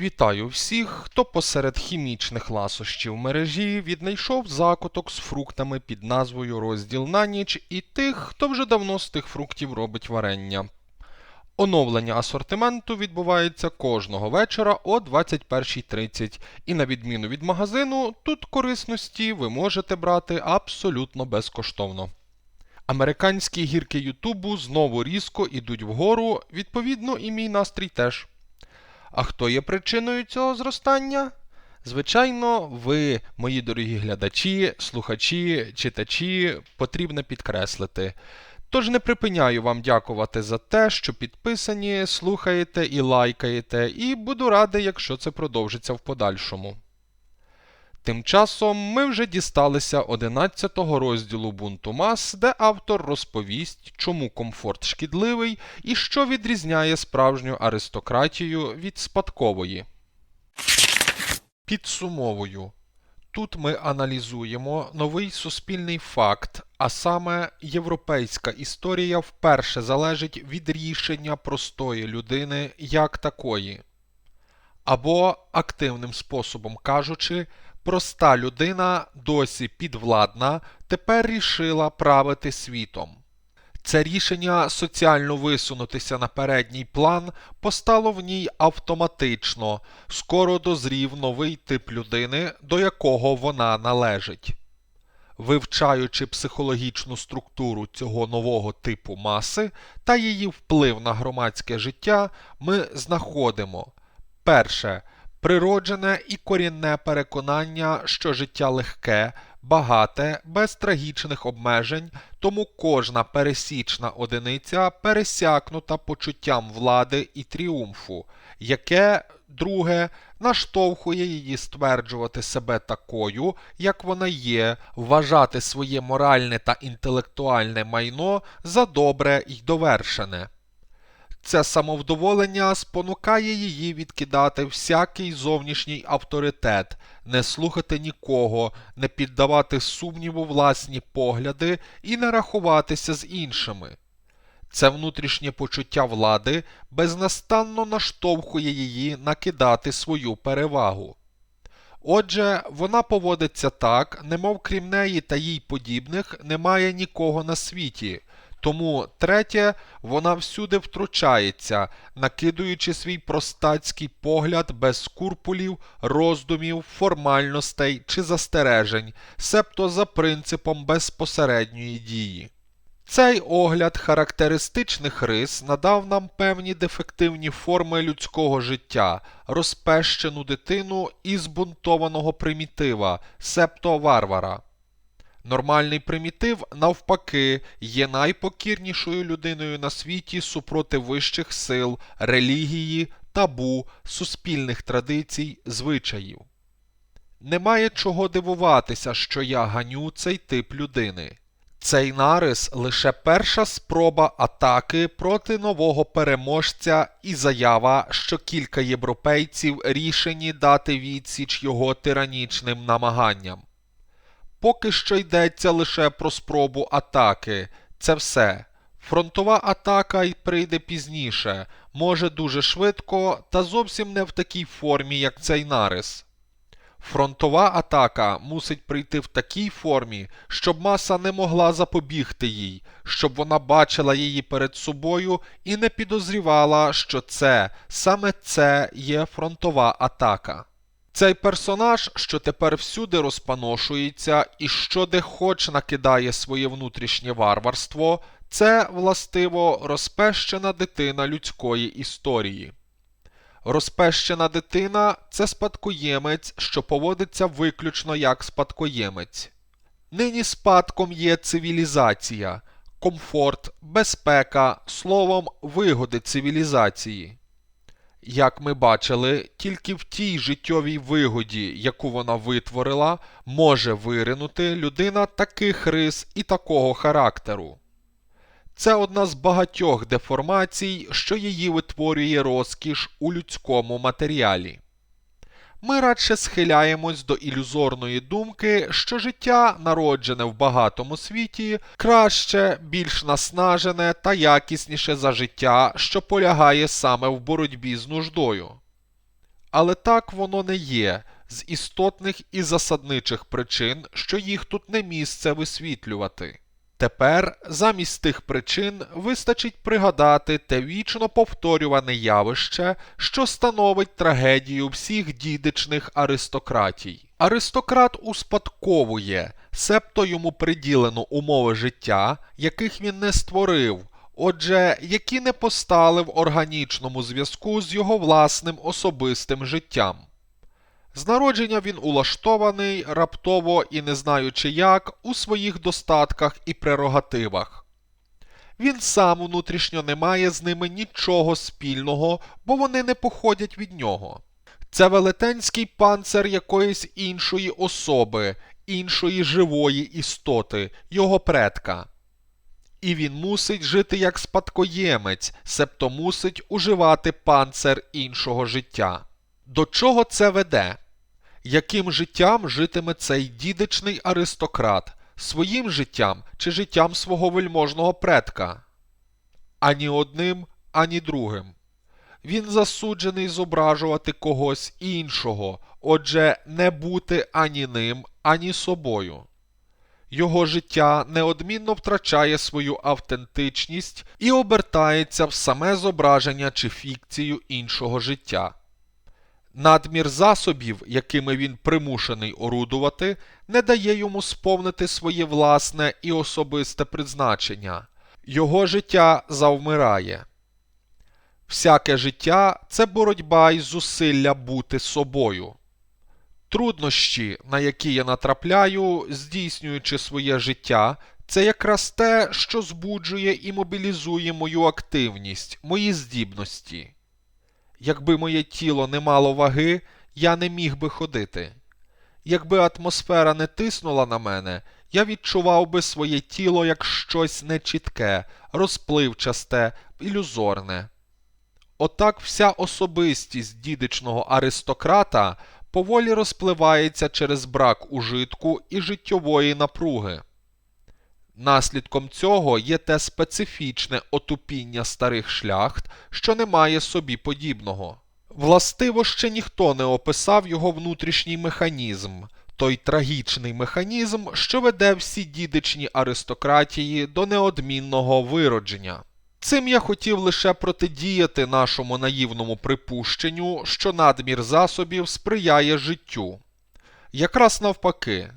Вітаю всіх, хто посеред хімічних ласощів мережі віднайшов закуток з фруктами під назвою Розділ на ніч і тих, хто вже давно з тих фруктів робить варення. Оновлення асортименту відбувається кожного вечора о 21.30, і на відміну від магазину, тут корисності ви можете брати абсолютно безкоштовно. Американські гірки Ютубу знову різко ідуть вгору, відповідно, і мій настрій теж. А хто є причиною цього зростання? Звичайно, ви, мої дорогі глядачі, слухачі, читачі, потрібно підкреслити. Тож не припиняю вам дякувати за те, що підписані, слухаєте і лайкаєте, і буду радий, якщо це продовжиться в подальшому. Тим часом ми вже дісталися 11-го розділу бунту мас, де автор розповість, чому комфорт шкідливий і що відрізняє справжню аристократію від спадкової. Підсумовую. Тут ми аналізуємо новий суспільний факт, а саме європейська історія вперше залежить від рішення простої людини як такої. Або, активним способом кажучи, проста людина досі підвладна, тепер рішила правити світом. Це рішення соціально висунутися на передній план постало в ній автоматично, скоро дозрів новий тип людини, до якого вона належить. Вивчаючи психологічну структуру цього нового типу маси та її вплив на громадське життя, ми знаходимо перше природжене і корінне переконання, що життя легке, багате, без трагічних обмежень, тому кожна пересічна одиниця пересякнута почуттям влади і тріумфу, яке, друге, наштовхує її стверджувати себе такою, як вона є, вважати своє моральне та інтелектуальне майно за добре й довершене. Це самовдоволення спонукає її відкидати всякий зовнішній авторитет, не слухати нікого, не піддавати сумніву власні погляди і не рахуватися з іншими. Це внутрішнє почуття влади безнастанно наштовхує її накидати свою перевагу. Отже, вона поводиться так, немов крім неї та їй подібних немає нікого на світі. Тому, третє, вона всюди втручається, накидуючи свій простацький погляд без скурпулів, роздумів, формальностей чи застережень, себто за принципом безпосередньої дії. Цей огляд характеристичних рис надав нам певні дефективні форми людського життя, розпещену дитину і збунтованого примітива, себто варвара. Нормальний примітив, навпаки, є найпокірнішою людиною на світі супроти вищих сил, релігії, табу, суспільних традицій, звичаїв. Немає чого дивуватися, що я ганю цей тип людини. Цей нарис лише перша спроба атаки проти нового переможця і заява, що кілька європейців рішені дати відсіч його тиранічним намаганням. Поки що йдеться лише про спробу атаки. Це все. Фронтова атака й прийде пізніше, може дуже швидко, та зовсім не в такій формі, як цей нарис. Фронтова атака мусить прийти в такій формі, щоб маса не могла запобігти їй, щоб вона бачила її перед собою і не підозрівала, що це, саме це є фронтова атака. Цей персонаж, що тепер всюди розпаношується і що де хоч накидає своє внутрішнє варварство, це, властиво, розпещена дитина людської історії. Розпещена дитина це спадкоємець, що поводиться виключно як спадкоємець. Нині спадком є цивілізація, комфорт, безпека, словом, вигоди цивілізації. Як ми бачили, тільки в тій життєвій вигоді, яку вона витворила, може виринути людина таких рис і такого характеру. Це одна з багатьох деформацій, що її витворює розкіш у людському матеріалі. Ми радше схиляємось до ілюзорної думки, що життя, народжене в багатому світі, краще, більш наснажене та якісніше за життя, що полягає саме в боротьбі з нуждою. але так воно не є з істотних і засадничих причин, що їх тут не місце висвітлювати. Тепер замість тих причин вистачить пригадати те вічно повторюване явище, що становить трагедію всіх дідичних аристократій. Аристократ успадковує, себто йому приділено умови життя, яких він не створив, отже, які не постали в органічному зв'язку з його власним особистим життям. З народження він улаштований раптово і не знаючи як у своїх достатках і прерогативах. Він сам внутрішньо не має з ними нічого спільного, бо вони не походять від нього. Це велетенський панцир якоїсь іншої особи, іншої живої істоти, його предка. І він мусить жити як спадкоємець, себто мусить уживати панцир іншого життя. До чого це веде? Яким життям житиме цей дідичний аристократ? Своїм життям чи життям свого вельможного предка? Ані одним, ані другим. Він засуджений зображувати когось іншого, отже, не бути ані ним, ані собою. Його життя неодмінно втрачає свою автентичність і обертається в саме зображення чи фікцію іншого життя. Надмір засобів, якими він примушений орудувати, не дає йому сповнити своє власне і особисте призначення. Його життя завмирає. Всяке життя це боротьба й зусилля бути собою. Труднощі, на які я натрапляю, здійснюючи своє життя, це якраз те, що збуджує і мобілізує мою активність, мої здібності. Якби моє тіло не мало ваги, я не міг би ходити. Якби атмосфера не тиснула на мене, я відчував би своє тіло як щось нечітке, розпливчасте, ілюзорне. Отак вся особистість дідичного аристократа поволі розпливається через брак ужитку і життєвої напруги. Наслідком цього є те специфічне отупіння старих шляхт, що не має собі подібного. Властиво ще ніхто не описав його внутрішній механізм, той трагічний механізм, що веде всі дідичні аристократії до неодмінного виродження. Цим я хотів лише протидіяти нашому наївному припущенню, що надмір засобів сприяє життю. Якраз навпаки,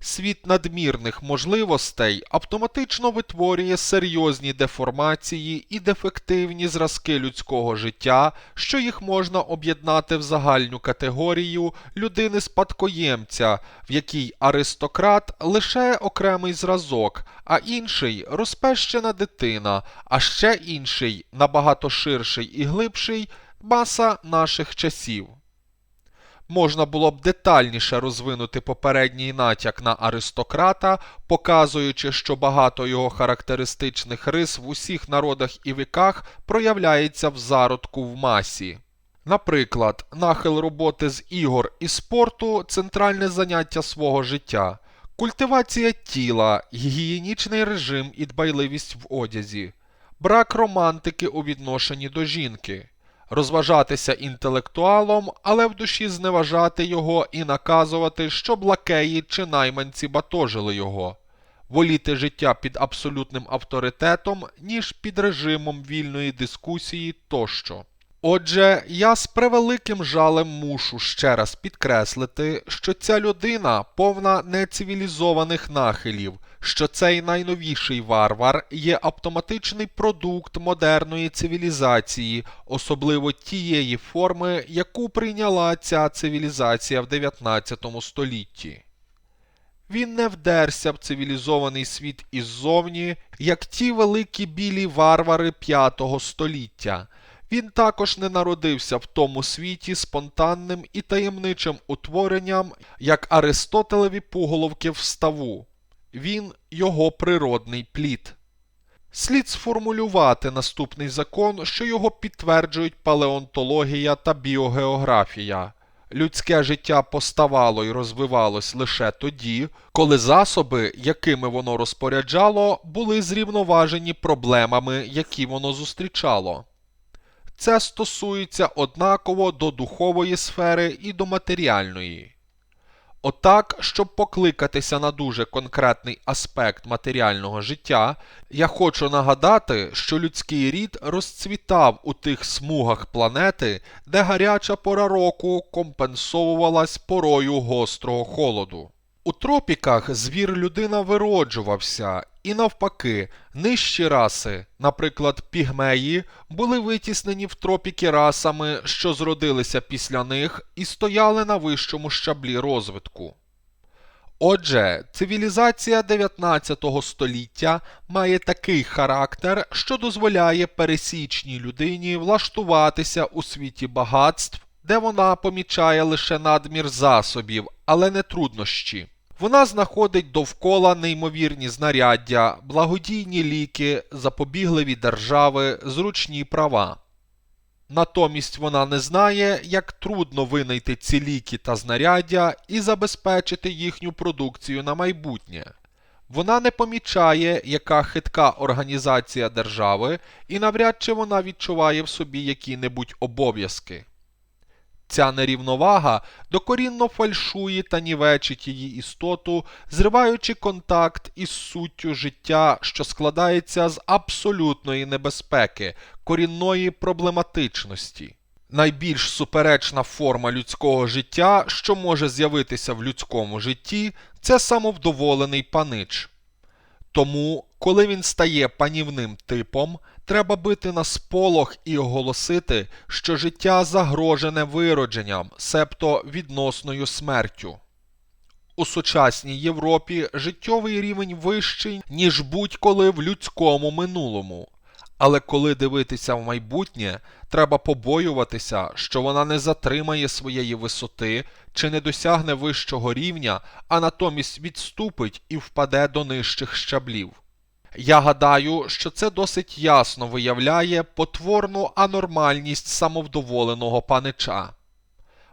світ надмірних можливостей автоматично витворює серйозні деформації і дефективні зразки людського життя, що їх можна об'єднати в загальну категорію людини-спадкоємця, в якій аристократ лише окремий зразок, а інший розпещена дитина, а ще інший, набагато ширший і глибший маса наших часів. Можна було б детальніше розвинути попередній натяк на аристократа, показуючи, що багато його характеристичних рис в усіх народах і віках проявляється в зародку в масі. Наприклад, нахил роботи з ігор і спорту центральне заняття свого життя, культивація тіла, гігієнічний режим і дбайливість в одязі, брак романтики у відношенні до жінки розважатися інтелектуалом, але в душі зневажати його і наказувати, щоб лакеї чи найманці батожили його, воліти життя під абсолютним авторитетом, ніж під режимом вільної дискусії тощо. Отже, я з превеликим жалем мушу ще раз підкреслити, що ця людина повна нецивілізованих нахилів, що цей найновіший варвар є автоматичний продукт модерної цивілізації, особливо тієї форми, яку прийняла ця цивілізація в 19 столітті. Він не вдерся в цивілізований світ іззовні, як ті великі білі варвари п'ятого століття. Він також не народився в тому світі спонтанним і таємничим утворенням, як Аристотелеві пуголовки в ставу. Він його природний плід. Слід сформулювати наступний закон, що його підтверджують палеонтологія та біогеографія. Людське життя поставало і розвивалось лише тоді, коли засоби, якими воно розпоряджало, були зрівноважені проблемами, які воно зустрічало. Це стосується однаково до духової сфери і до матеріальної. Отак, щоб покликатися на дуже конкретний аспект матеріального життя, я хочу нагадати, що людський рід розцвітав у тих смугах планети, де гаряча пора року компенсовувалась порою гострого холоду. У тропіках звір людина вироджувався, і навпаки, нижчі раси, наприклад, пігмеї, були витіснені в тропіки расами, що зродилися після них і стояли на вищому щаблі розвитку. Отже, цивілізація 19 століття має такий характер, що дозволяє пересічній людині влаштуватися у світі багатств, де вона помічає лише надмір засобів, але не труднощі. Вона знаходить довкола неймовірні знаряддя, благодійні ліки, запобігливі держави, зручні права. Натомість вона не знає, як трудно винайти ці ліки та знаряддя і забезпечити їхню продукцію на майбутнє. Вона не помічає, яка хитка організація держави, і навряд чи вона відчуває в собі які-небудь обов'язки. Ця нерівновага докорінно фальшує та нівечить її істоту, зриваючи контакт із суттю життя, що складається з абсолютної небезпеки, корінної проблематичності. Найбільш суперечна форма людського життя, що може з'явитися в людському житті, це самовдоволений панич. Тому, коли він стає панівним типом, треба бити на сполох і оголосити, що життя загрожене виродженням, себто відносною смертю. У сучасній Європі життєвий рівень вищий, ніж будь-коли в людському минулому. Але коли дивитися в майбутнє, треба побоюватися, що вона не затримає своєї висоти чи не досягне вищого рівня, а натомість відступить і впаде до нижчих щаблів. Я гадаю, що це досить ясно виявляє потворну анормальність самовдоволеного панича.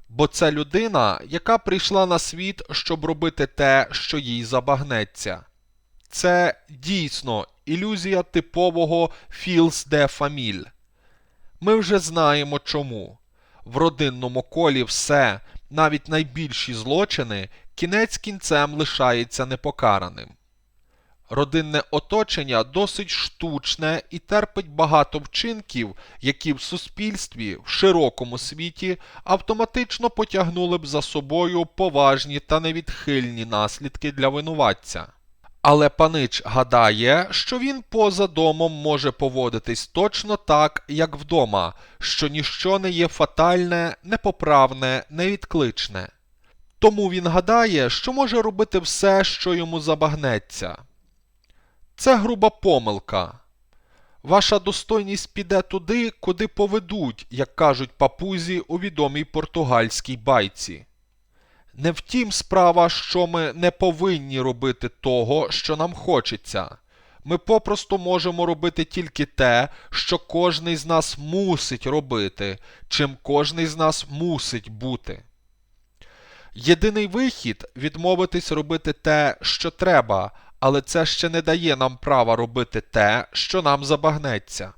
Бо це людина, яка прийшла на світ, щоб робити те, що їй забагнеться. Це дійсно ілюзія типового філс де фаміль. Ми вже знаємо чому. В родинному колі все, навіть найбільші злочини, кінець кінцем лишається непокараним. Родинне оточення досить штучне і терпить багато вчинків, які в суспільстві в широкому світі автоматично потягнули б за собою поважні та невідхильні наслідки для винуватця. Але панич гадає, що він поза домом може поводитись точно так, як вдома, що ніщо не є фатальне, непоправне, невідкличне. Тому він гадає, що може робити все, що йому забагнеться. Це груба помилка. Ваша достойність піде туди, куди поведуть, як кажуть папузі у відомій португальській байці. Не втім справа, що ми не повинні робити того, що нам хочеться. Ми попросту можемо робити тільки те, що кожний з нас мусить робити, чим кожний з нас мусить бути. Єдиний вихід відмовитись робити те, що треба, але це ще не дає нам права робити те, що нам забагнеться.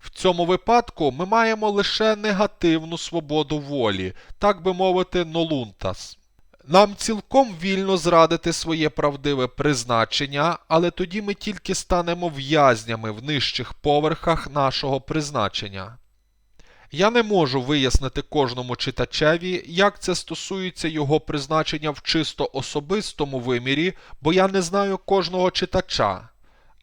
В цьому випадку ми маємо лише негативну свободу волі, так би мовити, нолунтас. Нам цілком вільно зрадити своє правдиве призначення, але тоді ми тільки станемо в'язнями в нижчих поверхах нашого призначення. Я не можу вияснити кожному читачеві, як це стосується його призначення в чисто особистому вимірі, бо я не знаю кожного читача.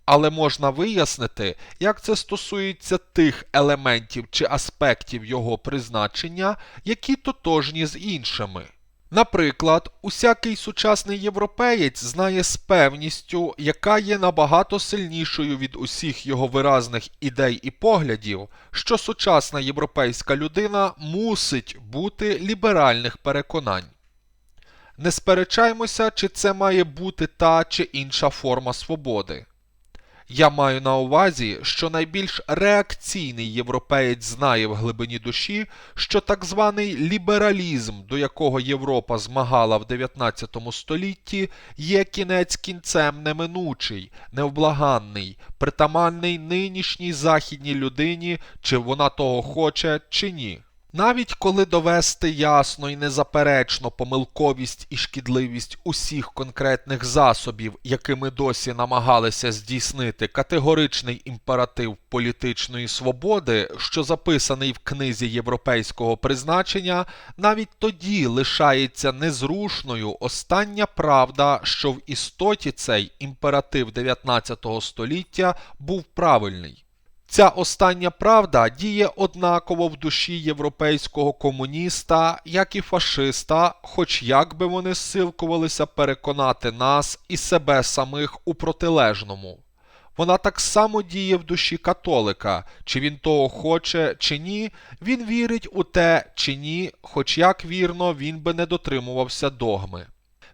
Але можна вияснити, як це стосується тих елементів чи аспектів його призначення, які тотожні з іншими. Наприклад, усякий сучасний європеєць знає з певністю, яка є набагато сильнішою від усіх його виразних ідей і поглядів, що сучасна європейська людина мусить бути ліберальних переконань. Не сперечаймося, чи це має бути та чи інша форма свободи. Я маю на увазі, що найбільш реакційний європеєць знає в глибині душі, що так званий лібералізм, до якого Європа змагала в 19 столітті, є кінець кінцем неминучий, невблаганний, притаманний нинішній західній людині, чи вона того хоче, чи ні. Навіть коли довести ясно і незаперечно помилковість і шкідливість усіх конкретних засобів, якими досі намагалися здійснити категоричний імператив політичної свободи, що записаний в книзі європейського призначення, навіть тоді лишається незрушною остання правда, що в істоті цей імператив 19 століття був правильний. Ця остання правда діє однаково в душі європейського комуніста, як і фашиста, хоч як би вони зсилкувалися переконати нас і себе самих у протилежному. Вона так само діє в душі католика, чи він того хоче, чи ні, він вірить у те, чи ні, хоч як вірно він би не дотримувався догми.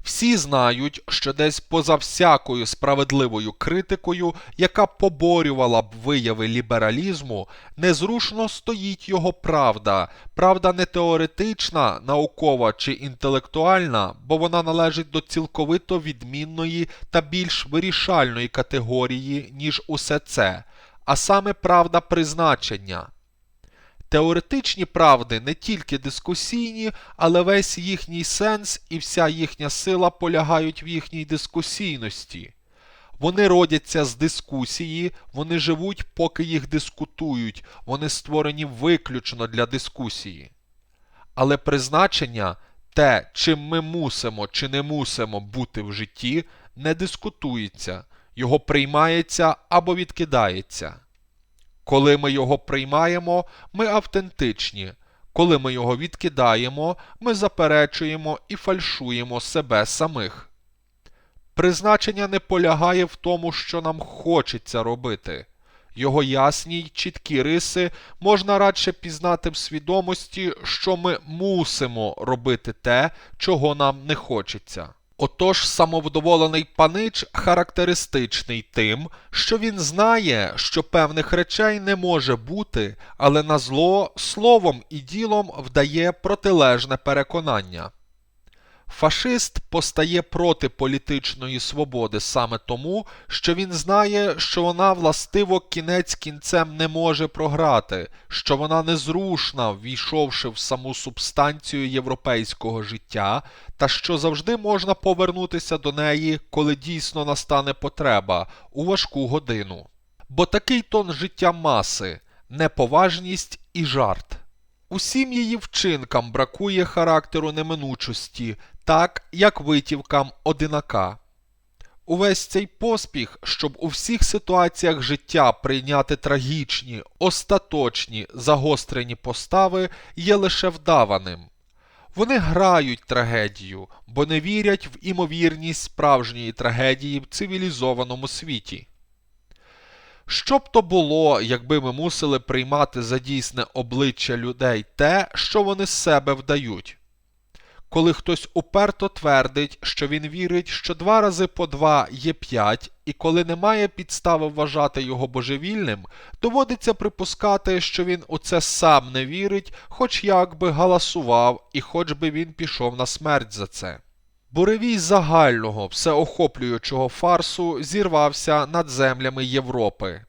Всі знають, що десь поза всякою справедливою критикою, яка поборювала б вияви лібералізму, незрушно стоїть його правда, правда не теоретична, наукова чи інтелектуальна, бо вона належить до цілковито відмінної та більш вирішальної категорії, ніж усе це, а саме правда призначення. Теоретичні правди не тільки дискусійні, але весь їхній сенс і вся їхня сила полягають в їхній дискусійності. Вони родяться з дискусії, вони живуть, поки їх дискутують, вони створені виключно для дискусії. Але призначення, те, чим ми мусимо чи не мусимо бути в житті, не дискутується, його приймається або відкидається. Коли ми його приймаємо, ми автентичні. Коли ми його відкидаємо, ми заперечуємо і фальшуємо себе самих. Призначення не полягає в тому, що нам хочеться робити. Його ясні й чіткі риси можна радше пізнати в свідомості, що ми мусимо робити те, чого нам не хочеться. Отож самовдоволений панич характеристичний тим, що він знає, що певних речей не може бути, але на зло словом і ділом вдає протилежне переконання. Фашист постає проти політичної свободи саме тому, що він знає, що вона властиво кінець кінцем не може програти, що вона незрушна, ввійшовши в саму субстанцію європейського життя, та що завжди можна повернутися до неї, коли дійсно настане потреба, у важку годину. Бо такий тон життя маси неповажність і жарт. Усім її вчинкам бракує характеру неминучості, так як витівкам одинака. Увесь цей поспіх, щоб у всіх ситуаціях життя прийняти трагічні, остаточні, загострені постави, є лише вдаваним. Вони грають трагедію, бо не вірять в імовірність справжньої трагедії в цивілізованому світі. Що б то було, якби ми мусили приймати за дійсне обличчя людей те, що вони з себе вдають? Коли хтось уперто твердить, що він вірить, що два рази по два є п'ять, і коли немає підстави вважати його божевільним, доводиться припускати, що він у це сам не вірить, хоч як би галасував, і хоч би він пішов на смерть за це. Буревій загального, всеохоплюючого фарсу зірвався над землями Європи.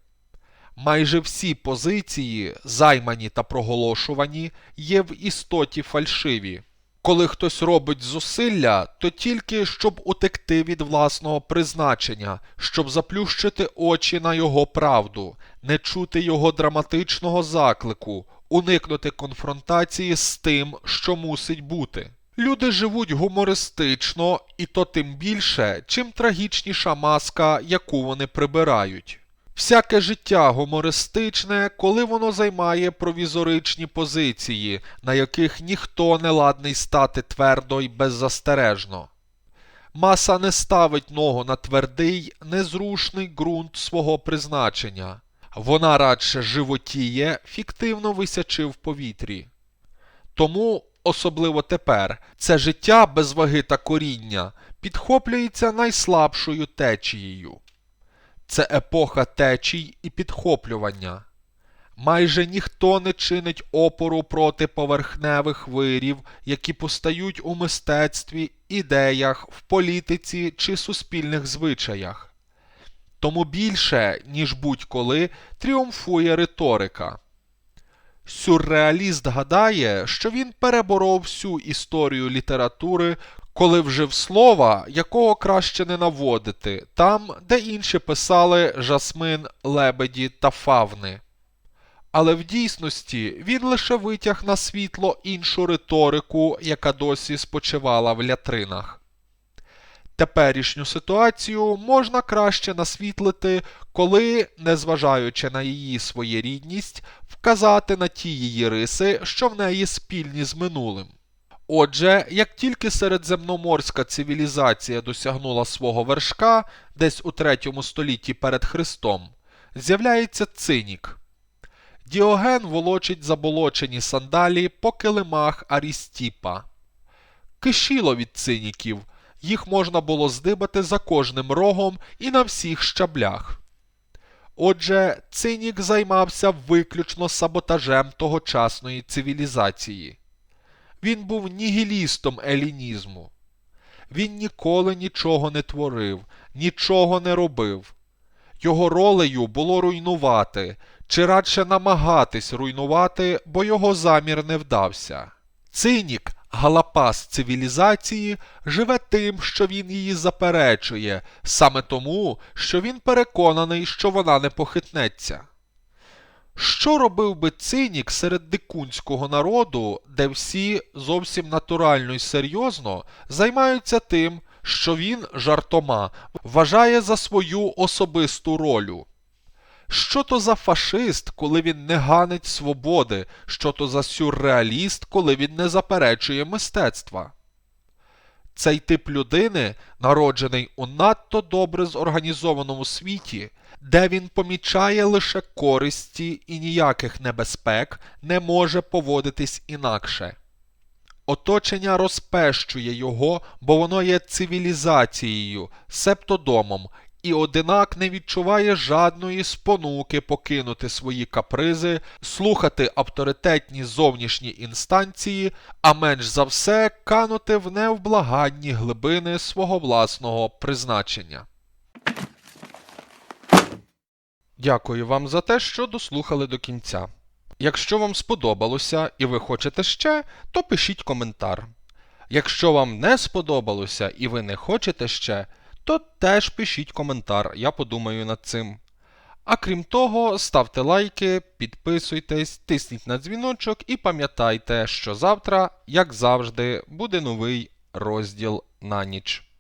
Майже всі позиції, займані та проголошувані, є в істоті фальшиві. Коли хтось робить зусилля, то тільки щоб утекти від власного призначення, щоб заплющити очі на його правду, не чути його драматичного заклику, уникнути конфронтації з тим, що мусить бути. Люди живуть гумористично, і то тим більше, чим трагічніша маска, яку вони прибирають. Всяке життя гумористичне, коли воно займає провізоричні позиції, на яких ніхто не ладний стати твердо й беззастережно. Маса не ставить ногу на твердий, незрушний ґрунт свого призначення. Вона радше животіє, фіктивно висячи в повітрі. Тому, особливо тепер, це життя без ваги та коріння підхоплюється найслабшою течією. Це епоха течій і підхоплювання. Майже ніхто не чинить опору проти поверхневих вирів, які постають у мистецтві, ідеях, в політиці чи суспільних звичаях. Тому більше, ніж будь-коли, тріумфує риторика. Сюрреаліст гадає, що він переборов всю історію літератури, коли вжив слова, якого краще не наводити, там, де інші писали жасмин, лебеді та фавни. Але в дійсності він лише витяг на світло іншу риторику, яка досі спочивала в лятринах. Теперішню ситуацію можна краще насвітлити, коли, незважаючи на її своєрідність, вказати на ті її риси, що в неї спільні з минулим. Отже, як тільки середземноморська цивілізація досягнула свого вершка, десь у третьому столітті перед Христом, з'являється цинік. Діоген волочить заболочені сандалі по килимах Арістіпа. Кишіло від циніків, їх можна було здибати за кожним рогом і на всіх щаблях. Отже, цинік займався виключно саботажем тогочасної цивілізації. Він був нігілістом елінізму. Він ніколи нічого не творив, нічого не робив. Його ролею було руйнувати, чи радше намагатись руйнувати, бо його замір не вдався. Цинік, галапас цивілізації, живе тим, що він її заперечує, саме тому, що він переконаний, що вона не похитнеться. Що робив би цинік серед дикунського народу, де всі зовсім натурально й серйозно займаються тим, що він жартома вважає за свою особисту ролю? Що то за фашист, коли він не ганить свободи, що то за сюрреаліст, коли він не заперечує мистецтва? Цей тип людини народжений у надто добре зорганізованому світі, де він помічає лише користі і ніяких небезпек, не може поводитись інакше. Оточення розпещує його, бо воно є цивілізацією, себто домом, і одинак не відчуває жадної спонуки покинути свої капризи, слухати авторитетні зовнішні інстанції, а менш за все канути в невблаганні глибини свого власного призначення. Дякую вам за те, що дослухали до кінця. Якщо вам сподобалося і ви хочете ще, то пишіть коментар. Якщо вам не сподобалося і ви не хочете ще, то теж пишіть коментар, я подумаю над цим. А крім того, ставте лайки, підписуйтесь, тисніть на дзвіночок і пам'ятайте, що завтра, як завжди, буде новий розділ на ніч.